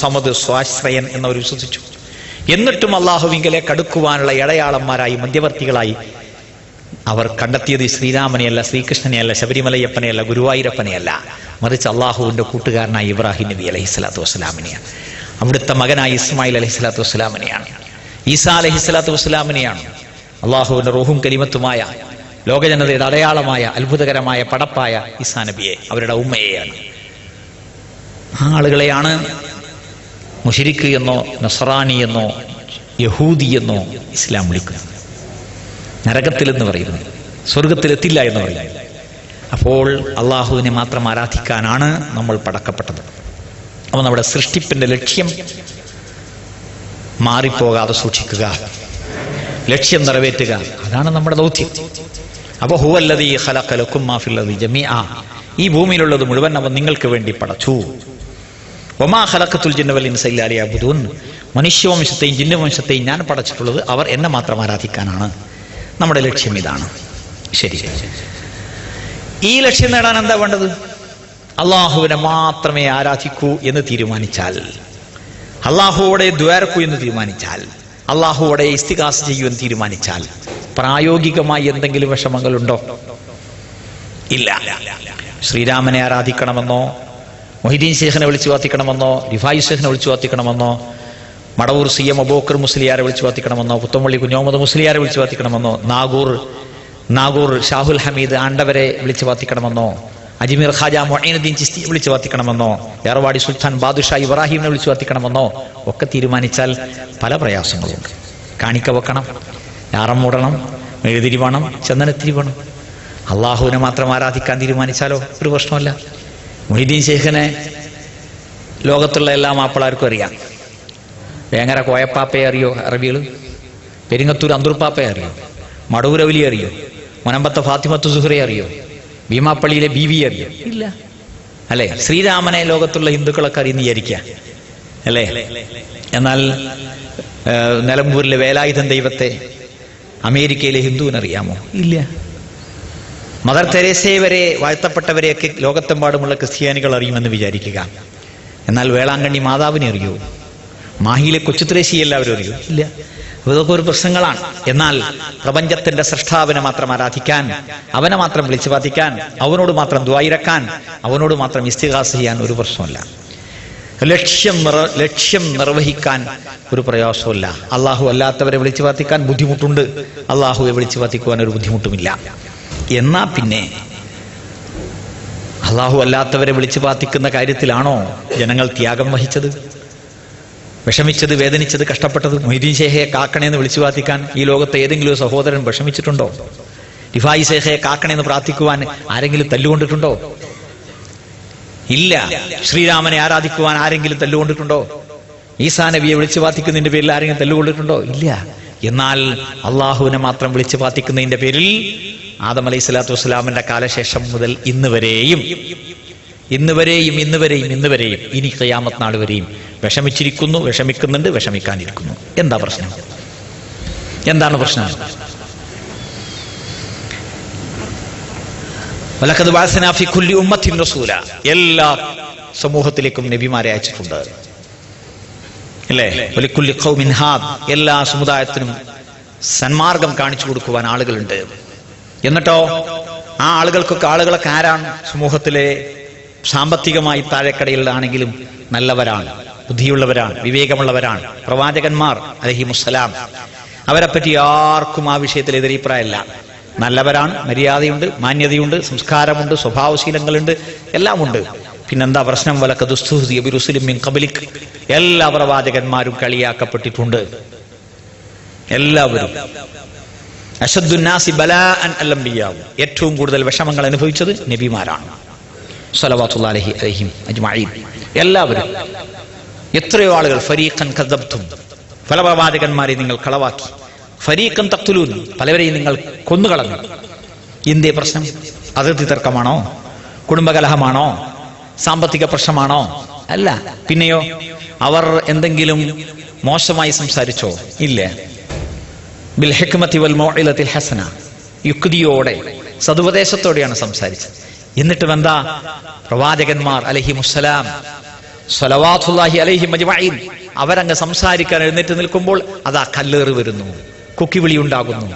സമത് സ്വാശ്രയൻ എന്നവർ വിശ്വസിച്ചു. എന്നിട്ടും അള്ളാഹുവിങ്കലേക്ക് അടുക്കുവാനുള്ള ഇടയാളന്മാരായി മധ്യവർത്തികളായി അവർ കണ്ടെത്തിയത് ശ്രീരാമനെയല്ല ശ്രീകൃഷ്ണനെയല്ല ശബരിമലയപ്പനെയല്ല ഗുരുവായൂരപ്പനെയല്ല. മറിച്ച് അള്ളാഹുവിന്റെ കൂട്ടുകാരനായ ഇബ്രാഹിം നബി അലഹി സ്വലാത്തു വസ്സലാമിനെയാണ്. അവിടുത്തെ മകനായ ഇസ്മായിൽ അലഹി സ്വലാത്തു വസ്സലാമിനെയാണ്. ഈസാ അലഹി സ്വലാത്തു വസ്സലാമിനെയാണ്. അള്ളാഹുവിന്റെ റൂഹും കലിമത്തുമായ ലോകജനതയുടെ അടയാളമായ അത്ഭുതകരമായ പടപ്പായ ഈസാ നബിയെ അവരുടെ ഉമ്മയെയാണ്. ആളുകളെയാണ് മുഷിരിക്ക് എന്നോ നസറാനി എന്നോ യഹൂദി എന്നോ ഇസ്ലാം വിളിക്കുന്നു. നരകത്തിലെന്ന് പറയുന്നു. സ്വർഗത്തിലെത്തില്ല എന്ന് പറയുന്നു. അപ്പോൾ അള്ളാഹുവിനെ മാത്രം ആരാധിക്കാനാണ് നമ്മൾ പടക്കപ്പെട്ടത്. അപ്പോൾ നമ്മുടെ സൃഷ്ടിപ്പിന്റെ ലക്ഷ്യം മാറിപ്പോകാതെ സൂക്ഷിക്കുക. ലക്ഷ്യം നിറവേറ്റുക. അതാണ് നമ്മുടെ ദൗത്യം. അപ്പോൾ ഹുവല്ലതി ഖലഖലക്കും മാഫില്ലതി ആ ഈ ഭൂമിയിലുള്ളത് മുഴുവൻ അവൻ നിങ്ങൾക്ക് വേണ്ടി പടച്ചു. ഒമാ ഖലഖത്തുൽ ജിന്നവൽ ഇൻസല്ലാലി അബുദൂൻ മനുഷ്യവംശത്തെയും ജിന്നവംശത്തെയും ഞാൻ പടച്ചിട്ടുള്ളത് അവർ എന്നെ മാത്രം ആരാധിക്കാനാണ്. നമ്മുടെ ലക്ഷ്യം ഇതാണ്. ശരി. ഈ ലക്ഷ്യം നേടാൻ എന്താ വേണ്ടത്? അള്ളാഹുവിനെ മാത്രമേ ആരാധിക്കൂ എന്ന് തീരുമാനിച്ചാൽ. അള്ളാഹുവോടെ ദ്വാരക്കൂ എന്ന് തീരുമാനിച്ചാൽ. അള്ളാഹുവോടെ ഇസ്തികാസ് ചെയ്യൂ എന്ന് തീരുമാനിച്ചാൽ. പ്രായോഗികമായി എന്തെങ്കിലും വിഷമങ്ങളുണ്ടോ? ഇല്ല. ശ്രീരാമനെ ആരാധിക്കണമെന്നോ മൊഹിദ്ദീൻ ശേഖനെ വിളിച്ചു കാത്തിക്കണമെന്നോ റിഫായി ശേഖനെ വിളിച്ചു കാത്തിക്കണമെന്നോ മടവൂർ സി എം അബോക്കർ മുസ്ലിയാരെ വിളിച്ചു കാത്തിക്കണമെന്നോ പുത്തമ്പള്ളി കുഞ്ഞോമത് മുസ്ലിയാരെ വിളിച്ചു കാത്തിക്കണമെന്നോ നാഗൂർ നാഗൂർ ഷാഹുൽ ഹമീദ് ആണ്ടവരെ വിളിച്ചു കാത്തിക്കണമെന്നോ അജ്മീർ ഖാജ മൊഹീനുദ്ദീൻ ചിസ്തി വിളിച്ചു കാത്തിക്കണമെന്നോ ഏർവാടി സുൽത്താൻ ബാദുഷാ ഇബ്രാഹിമിനെ വിളിച്ചു കാത്തിക്കണമെന്നോ ഒക്കെ തീരുമാനിച്ചാൽ പല പ്രയാസങ്ങളുണ്ട്. കാണിക്ക വെക്കണം ഞാറം മൂടണം മെഴുതിരി വേണം ചന്ദനത്തിരി വേണം. അള്ളാഹുവിനെ മാത്രം ആരാധിക്കാൻ തീരുമാനിച്ചാലോ? ഒരു പ്രശ്നമല്ല മൊയ്തീൻ ഷെയ്ഖിനെ ലോകത്തുള്ള എല്ലാ മാപ്പിളാർക്കും അറിയാം. വേങ്ങര കോയപ്പാപ്പയെ അറിയോ അറബികൾ പെരിങ്ങത്തൂർ അന്തൂർപ്പാപ്പയെ അറിയോ? മടൂരവലി അറിയോ? മുനമ്പത്തെ ഫാത്തിമത്ത് സുഹറെ അറിയോ? ഭീമാപ്പള്ളിയിലെ ബി വി അറിയോ? ഇല്ല. അല്ലേ? ശ്രീരാമനെ ലോകത്തുള്ള ഹിന്ദുക്കളൊക്കെ അറിയുന്ന വിചാരിക്കുക. അല്ലേ? എന്നാൽ നിലമ്പൂരിലെ വേലായുധൻ ദൈവത്തെ അമേരിക്കയിലെ ഹിന്ദുവിനറിയാമോ? ഇല്ല. മദർ തെരേസയെ വരെ വാഴ്ത്തപ്പെട്ടവരെയൊക്കെ ലോകത്തെമ്പാടുമുള്ള ക്രിസ്ത്യാനികൾ അറിയുമെന്ന് വിചാരിക്കുക. എന്നാൽ വേളാങ്കണ്ണി മാതാവിനെ അറിയൂ. മാഹിയിലെ കൊച്ചുത്രേശി എല്ലാവരും അറിയൂ. ഇല്ല. ഇതൊക്കെ ഒരു പ്രശ്നങ്ങളാണ്. എന്നാൽ പ്രപഞ്ചത്തിന്റെ സൃഷ്ടാവിനെ മാത്രം ആരാധിക്കാൻ അവനെ മാത്രം വിളിച്ചു പാതിക്കാൻ അവനോട് മാത്രം ദ്വായിരക്കാൻ അവനോട് മാത്രം ഇസ്തിഹാസ ചെയ്യാൻ ഒരു പ്രശ്നമല്ല ലക്ഷ്യം ലക്ഷ്യം നിർവഹിക്കാൻ ഒരു പ്രയാസമില്ല അള്ളാഹു അല്ലാത്തവരെ വിളിച്ചു പാർത്തിക്കാൻ ബുദ്ധിമുട്ടുണ്ട്. അള്ളാഹുവെ വിളിച്ചു പാർത്തിക്കുവാൻ ഒരു ബുദ്ധിമുട്ടുമില്ല. എന്നാ പിന്നെ? അള്ളാഹു അല്ലാത്തവരെ വിളിച്ചു പാർത്തിക്കുന്ന കാര്യത്തിലാണോ ജനങ്ങൾ ത്യാഗം വഹിച്ചത്? വിഷമിച്ചത് വേദനിച്ചത് കഷ്ടപ്പെട്ടത്? മൊയ്തീൻ ശേഖയെ കാക്കണേന്ന് വിളിച്ചു പ്രാർത്ഥിക്കാൻ ഈ ലോകത്തെ ഏതെങ്കിലും സഹോദരൻ വിഷമിച്ചിട്ടുണ്ടോ? ഡിഫായി ശേഖയെ കാക്കണേന്ന് പ്രാർത്ഥിക്കുവാൻ ആരെങ്കിലും തല്ലുകൊണ്ടിട്ടുണ്ടോ? ഇല്ല. ശ്രീരാമനെ ആരാധിക്കുവാൻ ആരെങ്കിലും തല്ലുകൊണ്ടിട്ടുണ്ടോ? ഈസാ നബിയെ വിളിച്ചു പ്രാർത്ഥിക്കുന്നതിന്റെ പേരിൽ ആരെങ്കിലും തല്ലുകൊണ്ടിട്ടുണ്ടോ? ഇല്ല. എന്നാൽ അള്ളാഹുവിനെ മാത്രം വിളിച്ചു പ്രാർത്ഥിക്കുന്നതിന്റെ പേരിൽ ആദം അലൈഹി സ്വലാത്തു വസ്സലാമിന്റെ കാലശേഷം മുതൽ ഇന്ന് വരെയും ഇന്ന് വരെയും ഇന്ന് വരെയും ഇന്ന് വരെയും ഇനി കയ്യാമത്ത് നാൾ വരെയും വിഷമിച്ചിരിക്കുന്നു വിഷമിക്കുന്നുണ്ട് വിഷമിക്കാനിരിക്കുന്നു. എന്താ പ്രശ്നം? എന്താണ് പ്രശ്നം? വലക്കത് വാസനാഫി കുല്ലി ഉമ്മത്തിൻ റസൂല. എല്ലാ സമൂഹത്തിലേക്കും നബിമാരെ അയച്ചിട്ടുണ്ട്. അല്ലേ? വലിക്കുല്ലി ഖൗമിൻ ഹാദ്. എല്ലാ സമുദായത്തിനും സന്മാർഗം കാണിച്ചു കൊടുക്കുവാൻ ആളുകളുണ്ട്. എന്നിട്ടോ ആ ആളുകൾക്കൊക്കെ ആളുകളൊക്കെ ആരാണ്? സമൂഹത്തിലെ സാമ്പത്തികമായി താഴെക്കടയിലാണെങ്കിലും നല്ലവരാണ് ബുദ്ധിയുള്ളവരാണ് വിവേകമുള്ളവരാണ് പ്രവാചകന്മാർ അലഹിമുസ്സലാം. അവരെ പറ്റി ആർക്കും ആ വിഷയത്തിൽ എതിരഭിപ്രായമല്ല. നല്ലവരാണ് മര്യാദയുണ്ട് മാന്യതയുണ്ട് സംസ്കാരമുണ്ട് സ്വഭാവശീലങ്ങളുണ്ട് എല്ലാമുണ്ട്. പിന്നെന്താ പ്രശ്നം? വലക്ക ദുസ്തുഹുദിൻ കബലിക് എല്ലാ പ്രവാചകന്മാരും കളിയാക്കപ്പെട്ടിട്ടുണ്ട്. എല്ലാവരും. അശദ്ദുന്നാസി ബലാഅൻ അല്ലംബിയാവും ഏറ്റവും കൂടുതൽ വിഷമങ്ങൾ അനുഭവിച്ചത് നബിമാരാണ്. സലവാത്തുല്ലാഹി അലഹി അജ്മഈൻ. എല്ലാവരും എത്രയോ ആളുകൾ ഫരീഖൻ കദബ്തും പല പ്രവാചകന്മാരെ നിങ്ങൾ കളവാക്കി. ഫരീഖൻ തക്തുലൂൻ പലവരെയും നിങ്ങൾ കൊന്നുകളഞ്ഞു. ഇന്ത്യ പ്രശ്നം? അതിർത്തി തർക്കമാണോ? കുടുംബകലഹമാണോ? സാമ്പത്തിക പ്രശ്നമാണോ? അല്ല. പിന്നെയോ? അവർ എന്തെങ്കിലും മോശമായി സംസാരിച്ചോ? ഇല്ല. ബിൽ ഹിക്മത്തി വൽ ഹസന. യുക്തിയോടെ സതുപദേശത്തോടെയാണ് സംസാരിച്ചത്. എന്നിട്ട് എന്താ? പ്രവാചകന്മാർ അലഹി മുസ്സലാം സ്വലവാത്തുല്ലാഹി അലൈഹി മജ്മഈൻ അവരങ്ങ് സംസാരിക്കാൻ എഴുന്നേറ്റ് നിൽക്കുമ്പോൾ അതാ കല്ലേറ് വരുന്നു കുക്കിവിളി ഉണ്ടാകുന്നു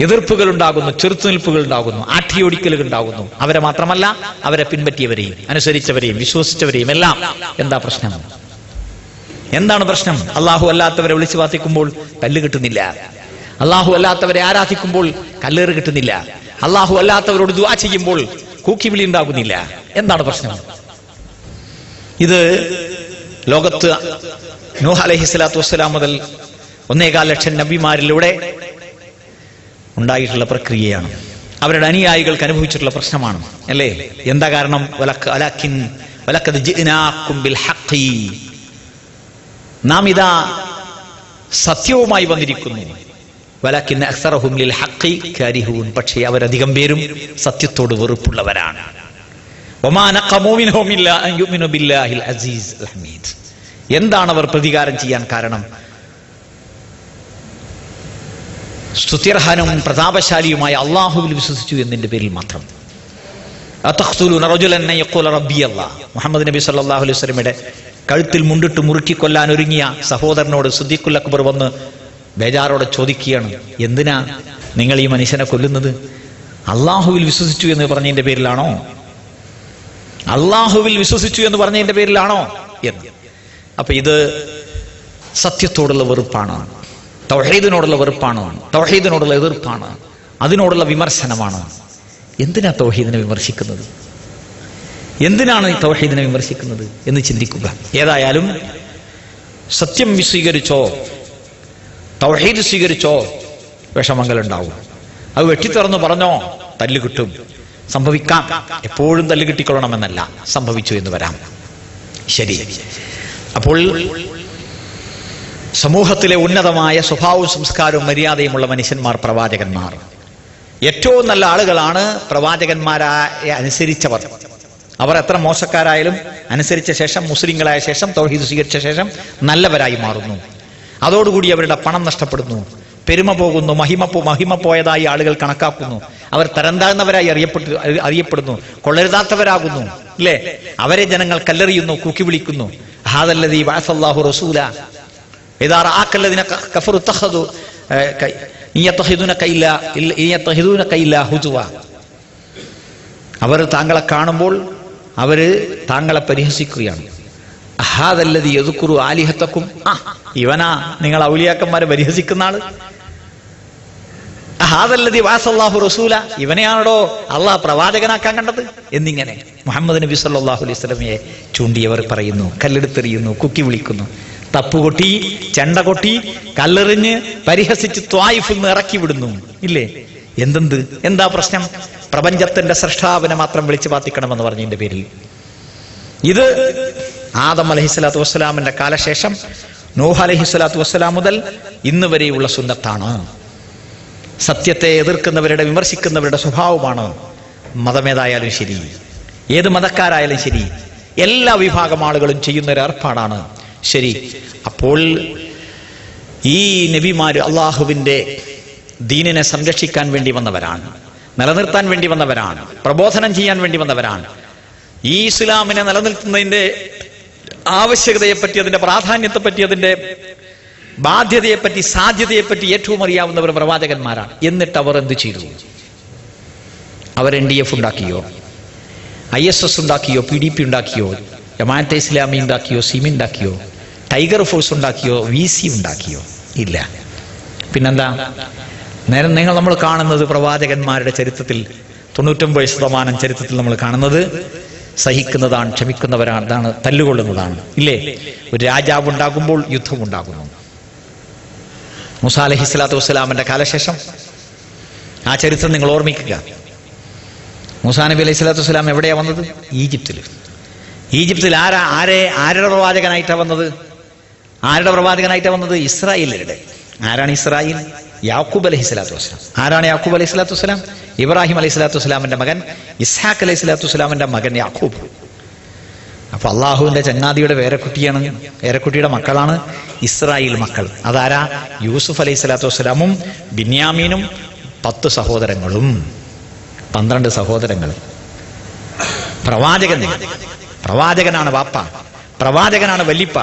എതിർപ്പുകൾ ഉണ്ടാകുന്നു ചെറുത്തുനിൽപ്പുകൾ ഉണ്ടാകുന്നു ആട്ടിയോടിക്കലുകൾ ഉണ്ടാകുന്നു അവരെ മാത്രമല്ല അവരെ പിൻപറ്റിയവരെയും അനുസരിച്ചവരെയും വിശ്വസിച്ചവരെയും എല്ലാം. എന്താ പ്രശ്നം? എന്താണ് പ്രശ്നം? അള്ളാഹു അല്ലാത്തവരെ വിളിച്ചു വാർത്തിക്കുമ്പോൾ കല്ല് കിട്ടുന്നില്ല. അള്ളാഹു അല്ലാത്തവരെ ആരാധിക്കുമ്പോൾ കല്ലേറ് കിട്ടുന്നില്ല. അള്ളാഹു അല്ലാത്തവരോട് ദുവാ ചെയ്യുമ്പോൾ കൂക്കിവിളി ഉണ്ടാകുന്നില്ല. എന്താണ് പ്രശ്നം? ഇത് ലോകത്ത് നൂഹ് അലഹി സ്വലാത്തു വസ്സലാം മുതൽ ഒന്നേകാൽ ലക്ഷം നബിമാരിലൂടെ ഉണ്ടായിട്ടുള്ള പ്രക്രിയയാണ്. അവരുടെ അനുയായികൾക്ക് അനുഭവിച്ചിട്ടുള്ള പ്രശ്നമാണ്. അല്ലേ? എന്താ കാരണം. നാം ഇതാ സത്യവുമായി വന്നിരിക്കുന്നു. വലക്കിൻ അക്സറഹും ലിൽ ഹഖി കാരിഹൂൻ. പക്ഷേ അവരധികം പേരും സത്യത്തോട് വെറുപ്പുള്ളവരാണ്. എന്താണ് അവർ പ്രതികാരം ചെയ്യാൻ കാരണം? സ്തുത്യർഹാനും പ്രതാപശാലിയുമായ അള്ളാഹുവിൽ വിശ്വസിച്ചു എന്നിന്റെ പേരിൽ മാത്രം. മുഹമ്മദ് നബി സല്ലല്ലാഹു അലൈഹി കഴുത്തിൽ മുണ്ടിട്ട് മുറുക്കി കൊല്ലാൻ ഒരുങ്ങിയ സഹോദരനോട് സുദ്ദീഖുൽ അക്ബർ വന്ന് ബേജാറോടെ ചോദിക്കുകയാണ് എന്തിനാ നിങ്ങൾ ഈ മനുഷ്യനെ കൊല്ലുന്നത്? അള്ളാഹുവിൽ വിശ്വസിച്ചു എന്ന് പറഞ്ഞതിന്റെ പേരിലാണോ? അള്ളാഹുവിൽ വിശ്വസിച്ചു എന്ന് പറഞ്ഞതിന്റെ പേരിലാണോ? എന്ന്. അപ്പൊ ഇത് സത്യത്തോടുള്ള വെറുപ്പാണ്. തൗഹീദിനോടുള്ള വെറുപ്പാണ്. തൗഹീദിനോടുള്ള എതിർപ്പാണ്. അതിനോടുള്ള വിമർശനമാണ്. എന്തിനാ തൗഹീദിനെ വിമർശിക്കുന്നത്? എന്തിനാണ് ഈ തൗഹീദിനെ വിമർശിക്കുന്നത് എന്ന് ചിന്തിക്കുക. ഏതായാലും സത്യം സ്വീകരിച്ചോ തൗഹീദ് സ്വീകരിച്ചോ? വിഷമങ്ങൾ ഉണ്ടാവും അത് വെട്ടിത്തുറന്ന് പറഞ്ഞോ? തല്ല് കിട്ടും. സംഭവിക്കാം. എപ്പോഴും തല്ല് കിട്ടിക്കൊള്ളണമെന്നല്ല. സംഭവിച്ചു എന്ന് വരാം. ശരി. അപ്പോൾ സമൂഹത്തിലെ ഉന്നതമായ സ്വഭാവവും സംസ്കാരവും മര്യാദയുമുള്ള മനുഷ്യന്മാർ പ്രവാചകന്മാർ. ഏറ്റവും നല്ല ആളുകളാണ് പ്രവാചകന്മാരായ അനുസരിച്ചവർ. അവർ എത്ര മോശക്കാരായാലും അനുസരിച്ച ശേഷം മുസ്ലിങ്ങളായ ശേഷം തൗഹീദ് സ്വീകരിച്ച ശേഷം നല്ലവരായി മാറുന്നു. അതോടുകൂടി അവരുടെ പണം നഷ്ടപ്പെടുന്നു. പെരുമ പോകുന്നു മഹിമ പോ മഹിമ പോയതായി ആളുകൾ കണക്കാക്കുന്നു. അവർ തരംതാഴ്ന്നവരായി അറിയപ്പെട്ടു അറിയപ്പെടുന്നു. കൊള്ളരുതാത്തവരാകുന്നു അല്ലേ? അവരെ ജനങ്ങൾ കല്ലെറിയുന്നു കൂക്കി വിളിക്കുന്നു. ഹാദല്ലദീ വഅസല്ലാഹു റസൂല. അവർ താങ്കളെ കാണുമ്പോൾ അവർ താങ്കളെ പരിഹസിക്കുകയാണ്. അഹാദല്ലതി എതുക്കുറു ആലിഹത്തക്കും ആ ഇവനാ നിങ്ങൾ ഔലിയാക്കന്മാരെ പരിഹസിക്കുന്ന ആൾ. ഹാദല്ലതി വാസല്ലാഹു റസൂല ഇവനെയാണോ അള്ളാഹ് പ്രവാചകനാക്കാൻ കണ്ടത്? എന്നിങ്ങനെ മുഹമ്മദ് നബി സല്ലല്ലാഹു അലൈഹി സ്വലമയെ ചൂണ്ടിയവർ പറയുന്നു കല്ലെടുത്തെറിയുന്നു കുക്കി വിളിക്കുന്നു തപ്പുകൊട്ടി ചെണ്ട കൊട്ടി കല്ലെറിഞ്ഞ് പരിഹസിച്ച് ത്വായിഫിൽ നിന്ന് ഇറക്കി വിടുന്നു. ഇല്ലേ? എന്തെന്ത്? എന്താ പ്രശ്നം? പ്രപഞ്ചത്തിന്റെ സൃഷ്ടാവിനെ മാത്രം വിളിച്ചു പാത്തിക്കണമെന്ന് പറഞ്ഞതിന്റെ പേരിൽ. ഇത് ആദം അലഹിസ്ലാത്തു വസ്സലാമിന്റെ കാലശേഷം നൂഹ് അലഹിസ്വലാത്തു വസ്സലാം മുതൽ ഇന്ന് വരെയുള്ള സുന്നത്താണ്. സത്യത്തെ എതിർക്കുന്നവരുടെ വിമർശിക്കുന്നവരുടെ സ്വഭാവമാണ് മതമേതായാലും ശരി ഏത് മതക്കാരായാലും ശരി എല്ലാ വിഭാഗം ആളുകളും ചെയ്യുന്ന ഒരു ഏർപ്പാടാണ്. ശരി അപ്പോൾ ഈ നബിമാർ അള്ളാഹുവിന്റെ ദീനിനെ സംരക്ഷിക്കാൻ വേണ്ടി വന്നവരാണ് നിലനിർത്താൻ വേണ്ടി വന്നവരാണ് പ്രബോധനം ചെയ്യാൻ വേണ്ടി വന്നവരാണ്. ഈ ഇസ്ലാമിനെ നിലനിർത്തുന്നതിന്റെ ആവശ്യകതയെപ്പറ്റി അതിന്റെ പ്രാധാന്യത്തെപ്പറ്റി അതിന്റെ ബാധ്യതയെപ്പറ്റി സാധ്യതയെപ്പറ്റി ഏറ്റവും അറിയാവുന്നവർ പ്രവാചകന്മാരാണ്. എന്നിട്ട് അവർ എന്ത് ചെയ്തു? അവർ എൻ ഡി എഫ് ഉണ്ടാക്കിയോ? ഐ എസ് എസ് ഉണ്ടാക്കിയോ? പി ഡി പി ഉണ്ടാക്കിയോ? ജമാഅത്തെ ഇസ്ലാമി ഉണ്ടാക്കിയോ? സിമി ഉണ്ടാക്കിയോ? ടൈഗർ ഫോഴ്സ് ഉണ്ടാക്കിയോ? വി സി ഉണ്ടാക്കിയോ? ഇല്ല. പിന്നെന്താ? നേരം നിങ്ങൾ നമ്മൾ കാണുന്നത് പ്രവാചകന്മാരുടെ ചരിത്രത്തിൽ തൊണ്ണൂറ്റൊമ്പത് ശതമാനം ചരിത്രത്തിൽ നമ്മൾ കാണുന്നത് സഹിക്കുന്നതാണ് ക്ഷമിക്കുന്നവരാണ് ഇതാണ് തല്ലുകൊള്ളുന്നതാണ്. ഇല്ലേ? ഒരു രാജാവ് ഉണ്ടാകുമ്പോൾ യുദ്ധം ഉണ്ടാകുന്നു. മുസാ അലഹി സ്വലാത്തു വസ്സലാമിന്റെ കാലശേഷം ആ ചരിത്രം നിങ്ങൾ ഓർമ്മിക്കുക. മുസാ നബി അലൈഹി സ്വലാത്തു വസ്സലാം എവിടെയാ വന്നത്? ഈജിപ്തിൽ ഈജിപ്തിൽ ആരാ ആരെ ആരുടെ പ്രവാചകനായിട്ടാണ് വന്നത്? ആരുടെ പ്രവാചകനായിട്ടാണ് വന്നത്? ഇസ്രായേലരുടെ ആരാണ് ഇസ്രായേൽ? യാക്കൂബ് അലഹി സ്വലാത്തു വസ്സലാം. ആരാണ് യാക്കൂബ് അലൈഹി സ്വലാത്തു വസ്സലാം? ഇബ്രാഹിം അലൈഹി സ്വലാത്തു വസ്സലാമിന്റെ മകൻ ഇസ്ഹാഖ് അലൈഹി സ്വലാത്തു വസ്സലാമിന്റെ മകൻ യാക്കൂബ്. അപ്പൊ അള്ളാഹുവിന്റെ ചങ്ങാതിയുടെ വേരക്കുട്ടിയാണ് വേരക്കുട്ടിയുടെ മക്കളാണ് ഇസ്രായേൽ മക്കൾ. അതാരാ? യൂസുഫ് അലൈഹി സ്വലാത്തു വസ്സലാമും ബിന്യാമീനും പത്ത് സഹോദരങ്ങളും. പന്ത്രണ്ട് സഹോദരങ്ങൾ. പ്രവാചകൻ പ്രവാചകനാണ് വാപ്പ. പ്രവാചകനാണ് വല്ലിപ്പ